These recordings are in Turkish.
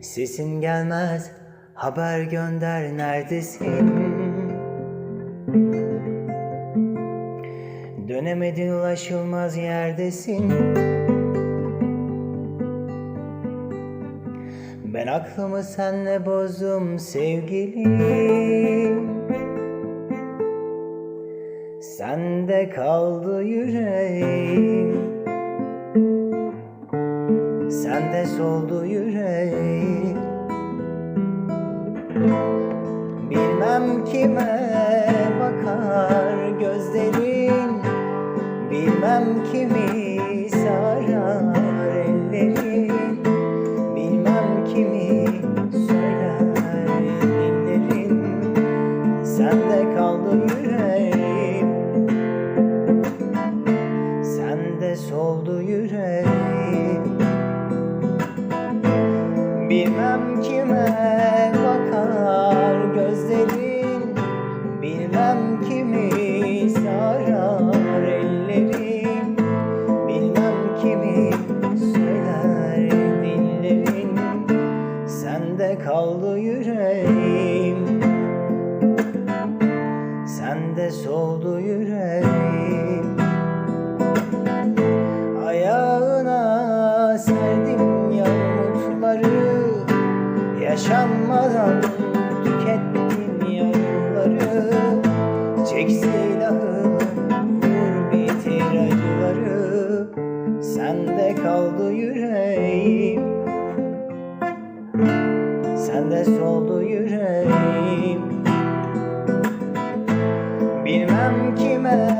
Sesin gelmez haber gönder neredesin? Dönemedin ulaşılmaz yerdesin. Ben aklımı senle bozdum sevgilim. Sende kaldı yüreğim Kime bakar gözlerin. Bilmem kimi Yaşanmadan tükettin yaraları Çek silahı vur bitir acıları. Sende kaldı yüreğim. Sende soldu yüreğim. Bilmem kime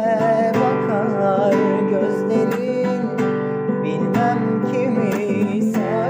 bakar gözlerin. Bilmem kimi sarar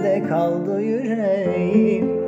Sende kaldı yüreğim